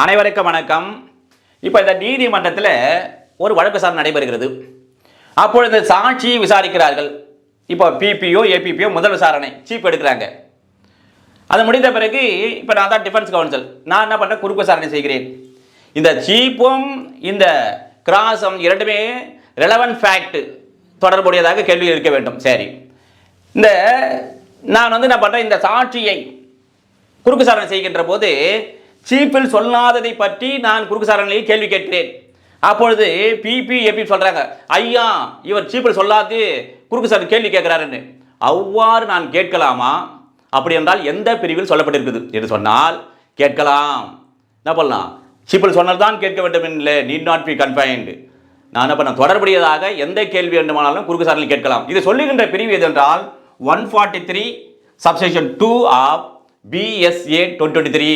அனைவருக்கும் வணக்கம். இப்போ இந்த நீதிமன்றத்தில் ஒரு வழக்கு விசாரணை நடைபெறுகிறது. அப்பொழுது சாட்சி விசாரிக்கிறார்கள். இப்போ பிபிஓ ஏபிபிஓ முதல் விசாரணை சீப் எடுக்கிறாங்க. அது முடிந்த பிறகு இப்போ நான் தான் டிஃபென்ஸ் கவுன்சில் நான் என்ன பண்ணுறேன் குறுக்கு விசாரணை செய்கிறேன். இந்த சீப்பும் இந்த கிராஸும் இரண்டுமே ரெலவன் ஃபேக்ட் தொடர்புடையதாக கேள்வி இருக்க வேண்டும். சரி. இந்த நான் வந்து என்ன பண்ணுறேன் இந்த சாட்சியை குறுக்கு சாரணை செய்கின்ற போது சீப்பில் சொல்லாததை பற்றி நான் குறுக்கு சாரணையில் கேள்வி கேட்கிறேன். அப்பொழுது பிபி எப்படி சொல்கிறாங்க ஐயா இவர் சீப்பில் சொல்லாது குறுக்கு சாரணை கேள்வி கேட்கிறாருன்னு. அவ்வாறு நான் கேட்கலாமா? அப்படி என்றால் எந்த பிரிவில் சொல்லப்பட்டிருக்குது? என்று சொன்னால் கேட்கலாம். என்ன பண்ணலாம்? சீப்பில் சொன்னதான் கேட்க வேண்டும் இல்லை நீட் நாட் பி கன்ஃபைன்டு நான் என்ன பண்ண தொடர்புடையதாக எந்த கேள்வி வேண்டுமானாலும் குறுக்கு சாரணில் கேட்கலாம். இது சொல்லுகின்ற பிரிவு எது என்றால் one forty three subsection two of BSA twenty three